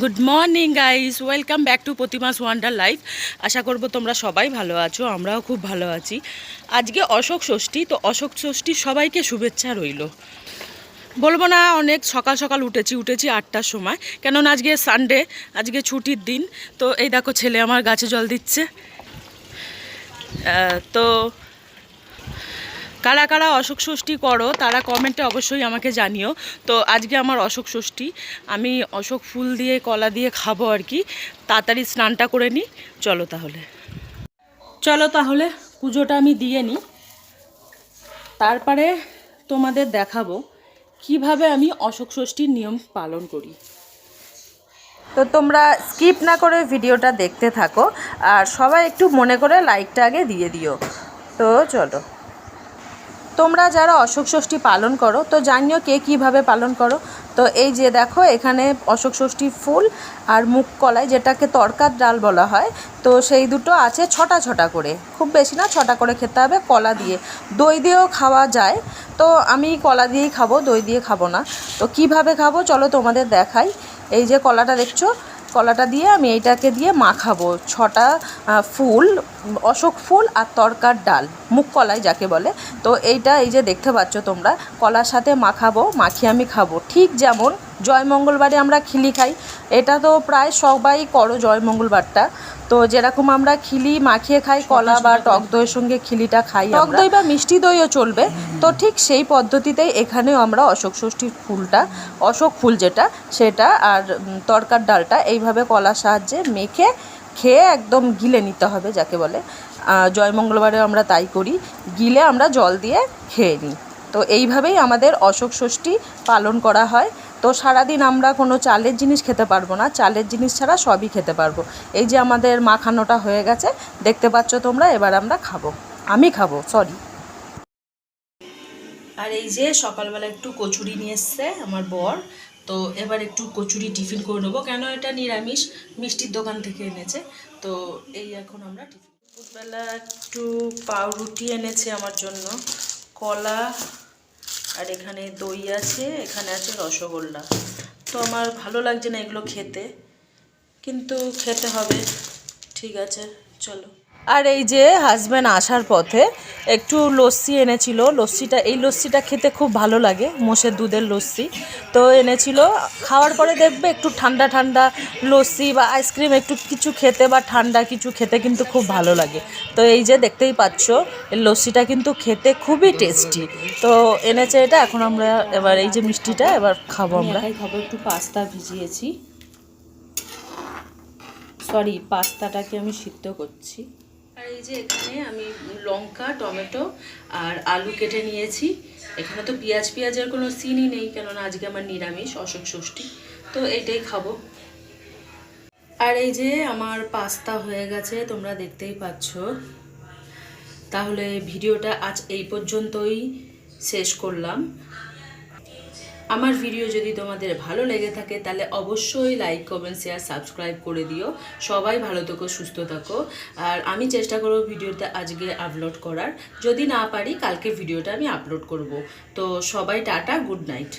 Good morning guys welcome back to প্রতিমাস wonder life আশা করব তোমরা সবাই ভালো আছো, আমরাও খুব ভালো আছি। আজকে অশোক ষষ্ঠী, তো অশোক ষষ্ঠী সবাইকে শুভেচ্ছা রইল। বলব না, অনেক সকাল সকাল উঠেছি উঠেছি আটটার সময়। কেননা আজকে সানডে আজকে ছুটির দিন। তো এই দেখো, ছেলে আমার গাছে জল দিচ্ছে। তো কারা কারা অশোক ষষ্ঠী করো, তারা কমেন্টে অবশ্যই আমাকে জানিও। তো আজকে আমার অশোক ষষ্ঠী, আমি অশোক ফুল দিয়ে, কলা দিয়ে খাব আর কি। তাড়াতাড়ি স্নানটা করে নিই চলো তাহলে। চলো তাহলে, পুজোটা আমি দিয়ে নিই তারপরে তোমাদের দেখাবো কীভাবে আমি অশোক ষষ্ঠীর নিয়ম পালন করি। তো তোমরা স্কিপ না করে ভিডিওটা দেখতে থাকো, আর সবাই একটু মনে করে লাইকটা আগে দিয়ে দিও। তো চলো। তোমরা যারা অশোক ষষ্ঠী পালন করো, তো জানিও কে কীভাবে পালন করো। তো এই যে দেখো, এখানে অশোক ষষ্ঠীর ফুল আর মুগ কলাই, যেটাকে তরকার ডাল বলা হয়, তো সেই দুটো আছে ছটা ছটা করে। খুব বেশি না, ছটা করে খেতে হবে কলা দিয়ে। দই দিয়েও খাওয়া যায়। তো আমি কলা দিয়েই খাব, দই দিয়ে খাব না। তো কীভাবে খাব, চলো তোমাদের দেখাই। এই যে কলাটা দেখছ কলাটা দিয়ে আমি এইটাকে দিয়ে মাখাবো। ছটা ফুল, অশোক ফুল আর তরকার ডাল মুখ কলাই যাকে বলে। তো এইটা এই যে দেখতে পাচ্ছ তোমরা, কলার সাথে মাখাবো, মাখিয়ে আমি খাব। ঠিক যেমন জয় মঙ্গলবারে আমরা খিলি খাই। এটা তো প্রায় সবাই করো জয় মঙ্গলবারটা। তো যেরকম আমরা খিলি মাখিয়ে খাই কলা বা টক দইয়ের সঙ্গে খিলিটা খাই টক দই বা মিষ্টি দইও চলবে। তো ঠিক সেই পদ্ধতিতেই এখানেও আমরা অশোক ষষ্ঠীর ফুলটা অশোক ফুল যেটা সেটা আর তরকার ডালটা এইভাবে কলার সাহায্যে মেখে খেয়ে একদম গিলে নিতে হবে যাকে বলে। জয় মঙ্গলবারে আমরা তাই করি। গিলে আমরা জল দিয়ে খেয়ে নিই। তো এইভাবেই আমাদের অশোক ষষ্ঠী পালন করা হয়। তো সারাদিন আমরা কোনো চালের জিনিস খেতে পারব না। চালের জিনিস ছাড়া সবই খেতে পারব। এই যে আমাদের মাখানোটা হয়ে গেছে, দেখতে পাচ্ছ তোমরা, এবার আমরা খাব। আমি খাব সরি আর এই যে সকালবেলা একটু কচুরি নিয়ে এসছে আমার বর, তো এবার একটু কচুরি টিফিন করে নেব। কেন এটা নিরামিষ? মিষ্টির দোকান থেকে এনেছে। তো এই এখন আমরা টিফিন দুপুরবেলা একটু পাউরুটি এনেছে আমার জন্য। কলা আর এখানে দই আছে, এখানে আছে রসগোল্লা। তো আমার ভালো লাগছে না এগুলো খেতে, কিন্তু খেতে হবে। ঠিক আছে, চলো। আর এই যে হাজব্যান্ড আসার পথে একটু লস্যি এনেছিল। লস্যিটা এই লস্যিটা খেতে খুব ভালো লাগে মোষের দুধের লস্যি। তো এনেছিল খাওয়ার পরে দেখবে একটু ঠান্ডা ঠান্ডা লস্যি বা আইসক্রিম একটু কিছু খেতে বা ঠান্ডা কিছু খেতে কিন্তু খুব ভালো লাগে। তো এই যে দেখতেই পাচ্ছ এই লস্যিটা কিন্তু খেতে খুবই টেস্টি তো এনেছে এটা এখন আমরা এবার এই যে মিষ্টিটা এবার খাব আমরা। খাব একটু পাস্তা ভিজিয়েছি। সরি পাস্তাটাকে আমি সিদ্ধ করছি। এই যে এখানে আমি লঙ্কা, টমেটো আর আলু কেটে নিয়েছি। এখানে তো পেঁয়াজ, পেঁয়াজের কোনো সিনই নেই, কেননা আজকে আমার নিরামিষ, অশোক ষষ্ঠী। তো এটাই খাব। আর এই যে আমার পাস্তা হয়ে গেছে, তোমরা দেখতেই পাচ্ছ। তাহলে ভিডিওটা আজ এই পর্যন্তই শেষ করলাম। আমার ভিডিও যদি তোমাদের ভালো লেগে থাকে, তাহলে অবশ্যই লাইক কমেন্ট শেয়ার সাবস্ক্রাইব করে দিও। সবাই ভালো থেকো, সুস্থ থাকো। আর আমি চেষ্টা করব ভিডিওটা আজকে আপলোড করার। যদি না পারি, কালকে ভিডিওটা আমি আপলোড করব। তো সবাই টাটা গুড নাইট